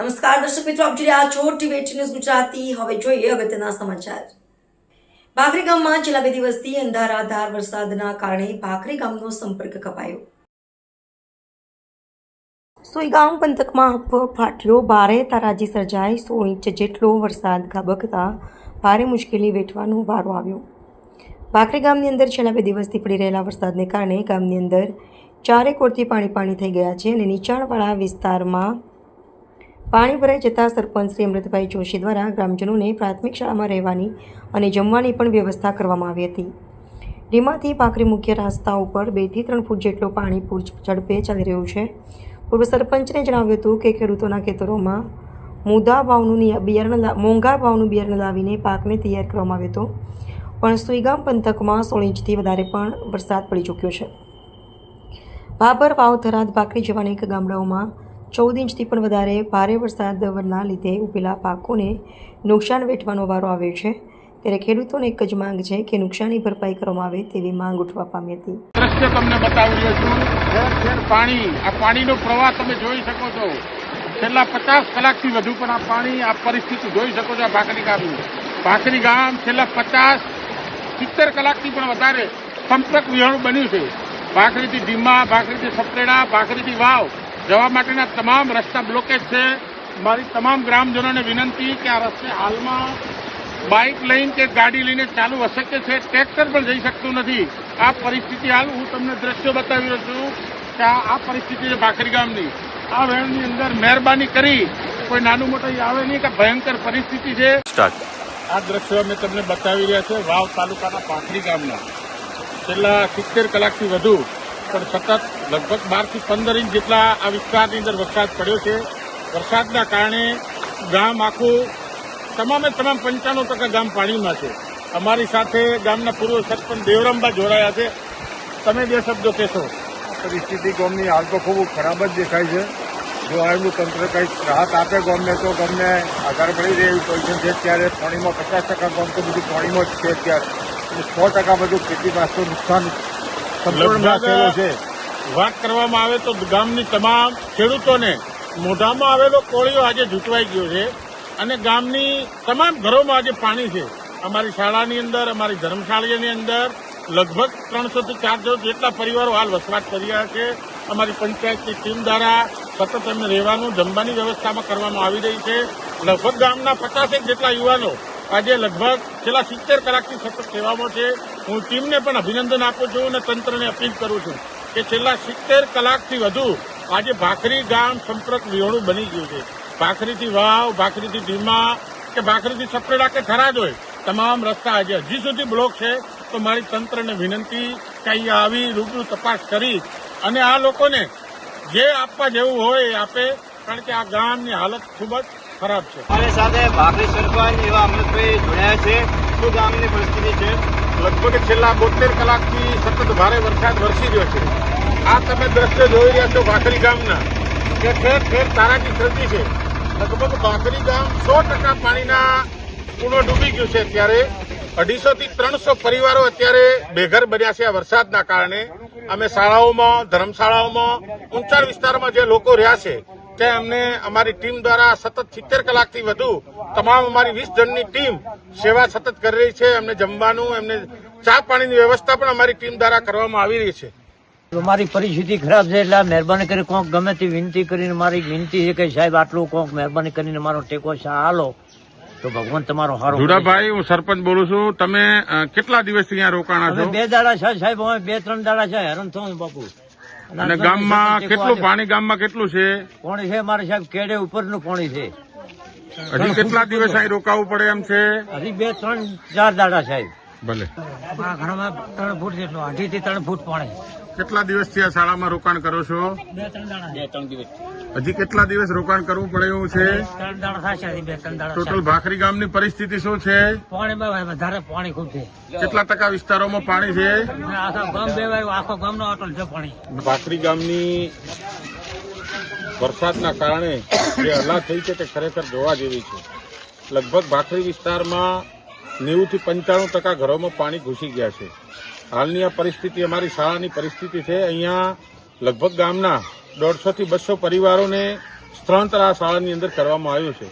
નમસ્કાર દર્શક મિત્રો, આપ જોઈ રહ્યા છો ટીવી ન્યૂઝ ગુજરાતી. હવે જોઈએ અગત્યના સમાચાર. ભાખરી ગામમાં છેલ્લા બે દિવસથી અંધારાધાર વરસાદના કારણે ભાખરી ગામનો સંપર્ક કપાયો. સોઈગામ પંથકમાં ફાટ્યો. ભારે તારાજી સર્જાઈ. સો ઇંચ જેટલો વરસાદ ખાબકતા ભારે મુશ્કેલી વેઠવાનો વારો આવ્યો. ભાખરી ગામની અંદર છેલ્લા બે દિવસથી પડી રહેલા વરસાદને કારણે ગામની અંદર ચારે કોરથી પાણી પાણી થઈ ગયા છે અને નીચાણવાળા વિસ્તારમાં પાણી ભરાઈ જતાં સરપંચ શ્રી અમૃતભાઈ જોશી દ્વારા ગ્રામજનોને પ્રાથમિક શાળામાં રહેવાની અને જમવાની પણ વ્યવસ્થા કરવામાં આવી હતી. રીમાથી ભાખરી મુખ્ય રસ્તા ઉપર બેથી ત્રણ ફૂટ જેટલું પાણી પૂર ઝડપે ચાલી રહ્યું છે. પૂર્વ સરપંચને જણાવ્યું હતું કે ખેડૂતોના ખેતરોમાં મુદા ભાવનું બિયારણ મોંઘા ભાવનું બિયારણ લાવીને પાકને તૈયાર કરવામાં આવ્યો હતો. પણ સુઈગામ પંથકમાં સોળ ઇંચથી વધારે પણ વરસાદ પડી ચૂક્યો છે. ભાભર વાવ થરાદ ભાખરી જેવા અનેક ગામડાઓમાં ચૌદ ઇંચથી પણ વધારે ભારે વરસાદના લીધે ઉભેલા પાકોને નુકસાન વેઠવાનો વારો આવ્યો છે. ત્યારે ખેડૂતોને એક જ માંગ છે કે નુકસાની ભરપાઈ કરવામાં આવે તેવી માંગ ઉઠવા પામી હતી. દ્રશ્ય તમને બતાવી રહ્યો છું પાણી. આ પાણીનો પ્રવાહ તમે જોઈ શકો છો. છેલ્લા પચાસ કલાકથી વધુ પણ આ પાણી, આ પરિસ્થિતિ જોઈ શકો છો આ ભાખરી ગામની. ભાખરી ગામ છેલ્લા પચાસ, સિત્તેર કલાકથી પણ વધારે સંપર્ક વિહોણું બન્યું છે. ભાખરીથી ધીમા, ભાખરીથી સપરેડા, ભાખરીથી વાવ. જવા માટેના તમામ રસ્તા બ્લોકેજ છે. મારી તમામ ગ્રામજનોને વિનંતી કે આ રસ્તે હાલમાં બાઇક લઈને કે ગાડી લઈને ચાલુ અશક્ય છે. ટ્રેક્ટર પણ જઈ શકતું નથી. આ પરિસ્થિતિ હાલ હું તમને દ્રશ્યો બતાવી રહ્યો છું કે આ પરિસ્થિતિ છે ભાખરી ગામની. આ વેણની અંદર મહેરબાની કરી કોઈ નાનું મોટું આવે નહીં કે ભયંકર પરિસ્થિતિ છે. આ દ્રશ્યો અમે તમને બતાવી રહ્યા છે વાવ તાલુકાના ભાખરી ગામના. છેલ્લા સિત્તેર કલાકથી વધુ પણ સતત લગભગ બારથી પંદર ઇંચ જેટલા આ વિસ્તારની અંદર વરસાદ પડ્યો છે. વરસાદના કારણે ગામ આખું તમામે તમામ પંચાણું ટકા ગામ પાણીમાં છે. અમારી સાથે ગામના પૂર્વ સરપંચ દેવરામબા જોડાયા છે. તમે બે શબ્દો કહેશો. પરિસ્થિતિ ગામની હાલ તો ખૂબ ખરાબ જ દેખાય છે. જો આવેલું તંત્ર કંઈક રાહત આપે ગામને, તો ગામને આધાર મળી રહે એવી પોઝિશન છે. ત્યારે પાણીમાં પચાસ ટકા ગામ તો બધું પાણીમાં જ છે અત્યારે. સો ટકા બધું ખેતી પાછું નુકસાન છે. વાત કરવામાં આવે તો ગામની તમામ ખેડૂતોને મોઢામાં આવેલો કોળીઓ આજે જૂટવાઈ ગયો છે અને ગામની તમામ ઘરોમાં આજે પાણી છે. અમારી શાળાની અંદર અમારી ધર્મશાળાની અંદર લગભગ ત્રણસો થી ચારસો જેટલા પરિવારો હાલ વસવાટ કરી રહ્યા છે. અમારી પંચાયતની ટીમ દ્વારા સતત એમને રહેવાનું જમવાની વ્યવસ્થામાં કરવામાં આવી રહી છે. લગભગ ગામના પચાસેક જેટલા યુવાનો આજે લગભગ છેલ્લા સિત્તેર કલાકથી સતત સેવામાં છે. હું ટીમને પણ અભિનંદન આપું છું અને તંત્રને અપીલ કરું છું કે છેલ્લા સિત્તેર કલાકથી વધુ આજે ભાખરી ગામ સંપર્ક વિહોણું બની ગયું છે. ભાખરીથી વાવ, ભાખરીથી ધીમા કે ભાખરીથી સપરેડા કે થરાદ હોય, તમામ રસ્તા આજે હજી સુધી બ્લોક છે. તો મારી તંત્રને વિનંતી કે અહીંયા આવી રૂબરૂ તપાસ કરી અને આ લોકોને જે આપવા જેવું હોય એ આપે, કારણ કે આ ગામની હાલત ખૂબ જ ખરાબ છે. અમારી સાથે ભાખરી સરપંચ એવા અમૃતભાઈ જોડાયા છે. શું ગામની પરિસ્થિતિ છે? લગભગ છેલ્લા બોતેર કલાકથી સતત ભારે વરસાદ વરસી રહ્યો છે. આ તમે દ્રશ્ય જોઈ રહ્યા છો ભાખરી ગામના, કે ઠેર ઠેર તારાની સર્જી છે. લગભગ ભાખરી ગામ સો ટકા પાણીના કુણો ડૂબી ગયું છે ત્યારે અઢીસો થી ત્રણસો પરિવારો અત્યારે બેઘર બન્યા છે આ વરસાદના કારણે. અમે શાળાઓમાં, ધર્મશાળાઓમાં, ઊંચાણ વિસ્તારમાં જે લોકો રહ્યા છે તે અમને અમારી ટીમ દ્વારા સતત સિત્તેર કલાકથી વધુ તમામ અમારી વીસ જણની ટીમ સેવા સતત કરી રહી છે એમને જમવાનું એમને ચા પાણીની વ્યવસ્થા પણ અમારી ટીમ દ્વારા કરવામાં આવી રહી છે. મારી પરિસ્થિતિ ખરાબ છે એટલે મહેરબાની કરી કોંક ગમે તે વિનંતી કરીને મારી વિનંતી છે કે સાહેબ આટલું કોંક મહેરબાની કરીને મારો ટેકો છે હાલો. તો ભગવાન તમારો હારો. જુડાભાઈ હું સરપંચ બોલું છું. તમે કેટલા દિવસથી અહીંયા રોકાણા છો? બે દાડા છે સાહેબ અમે બે ત્રણ દાડા છે હેરાન થયું બાપુ. અને ગામમાં કેટલું પાણી ગામમાં કેટલું છે? પાણી છે મારે સાહેબ કેડે ઉપરનું પાણી છે. હજી કેટલા દિવસ અહીં રોકાવું પડે એમ છે? હજી બે ત્રણ ચાર દાડા સાહેબ. ભલે. ઘરમાં ત્રણ ફૂટ જેટલું અઢી થી ત્રણ ફૂટ પાણી. કેટલા દિવસથી આ શાળામાં રોકાણ કરો છો? બે ત્રણ દાડા. બે ત્રણ દિવસ હજી કેટલા દિવસ રોકાણ કરવું પડે એવું છે? ત્રણ દાડા થશે હજી બે ત્રણ ટોટલ ભાખરી ગામની પરિસ્થિતિ શું છે? પાણીમાં વધારે પાણી ખૂબ છે. કેટલા ટકા વિસ્તારોમાં પાણી છે? આખા ગામ બે આખો ગામનો અટલ છે પાણી. ભાખરી ગામની વરસાદના કારણે જે હલા થઈ છે તે ખરેખર જોવા જેવી છે. લગભગ ભાખરી વિસ્તારમાં નેવુંથી પંચાણું ટકા ઘરોમાં પાણી ઘૂસી ગયા છે. હાલની આ પરિસ્થિતિ અમારી શાળાની પરિસ્થિતિ છે. અહીંયા લગભગ ગામના દોઢસોથી બસો પરિવારોને સ્થળાંતર આ શાળાની અંદર કરવામાં આવ્યું છે.